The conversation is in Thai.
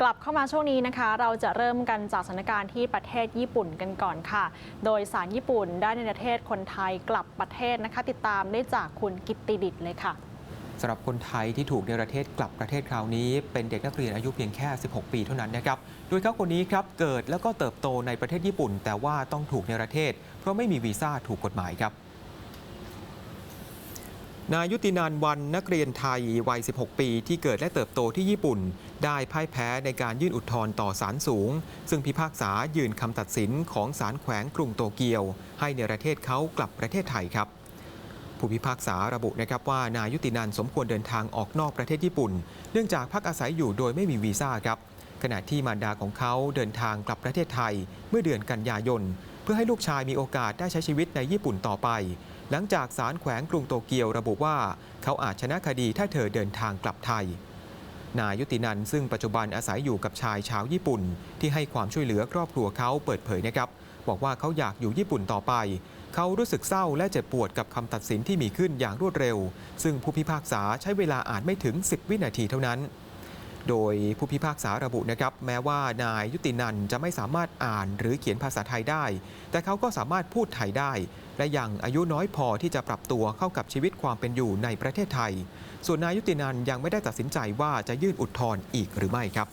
กลับเข้ามาช่วงนี้นะคะ เราจะเริ่มกันจากสถานการณ์ที่ประเทศญี่ปุ่นกันก่อนค่ะ โดยสารญี่ปุ่นได้ในประเทศคนไทยกลับประเทศนะคะ ติดตามได้จากคุณกิตติดิตเลยค่ะสำหรับคนไทยที่ถูกเนรเทศกลับประเทศคราวนี้ เป็นเด็กนักเรียนอายุเพียงแค่ 16 ปีเท่านั้นนะครับโดยเขาคนนี้ครับเกิดแล้วก็เติบโตในประเทศญี่ปุ่น แต่ว่าต้องถูกเนรเทศ เพราะไม่มีวีซ่าถูกกฎหมายครับ นายยุตินันวันนักเรียนไทยวัย 16 ปี ที่เกิดและเติบโตที่ญี่ปุ่น ได้พ่ายแพ้ในการยื่นอุทธรณ์ต่อศาลสูง ซึ่งพิพากษายืนคำตัดสินของศาลแขวงกรุงโตเกียว ให้เนประเทศเขากลับประเทศไทยครับ ผู้พิพากษาระบุนะครับว่านายยุตินันสมควรเดินทางออกนอกประเทศญี่ปุ่น เนื่องจากพักอาศัยอยู่โดยไม่มีวีซ่าครับขณะที่มารดาของเขาเดินทางกลับประเทศไทยเมื่อเดือนกันยายน พื่อให้ลูกชายมีโอกาสได้ใช้ชีวิตในญี่ปุ่นต่อไป หลังจากศาลแขวงกรุงโตเกียวระบุว่า เขาอาจชนะคดีถ้าเธอเดินทางกลับไทย นายยุตินันซึ่งปัจจุบันอาศัยอยู่กับชายชาวญี่ปุ่น ที่ให้ความช่วยเหลือครอบครัวเขาเปิดเผยนะครับ บอกว่าเขาอยากอยู่ญี่ปุ่นต่อไป เขารู้สึกเศร้าและเจ็บปวดกับคำตัดสินที่มีขึ้นอย่างรวดเร็ว ซึ่งผู้พิพากษาใช้เวลาอ่านไม่ถึง 10 วินาทีเท่านั้น โดยผู้พิพากษาระบุนะครับ แม้ว่านายยุตินันจะไม่สามารถอ่านหรือเขียนภาษาไทยได้ แต่เขาก็สามารถพูดไทยได้ และยังอายุน้อยพอที่จะปรับตัวเข้ากับชีวิตความเป็นอยู่ในประเทศไทย ส่วนนายยุตินันยังไม่ได้ตัดสินใจว่าจะยื่นอุทธรณ์อีกหรือไม่ครับ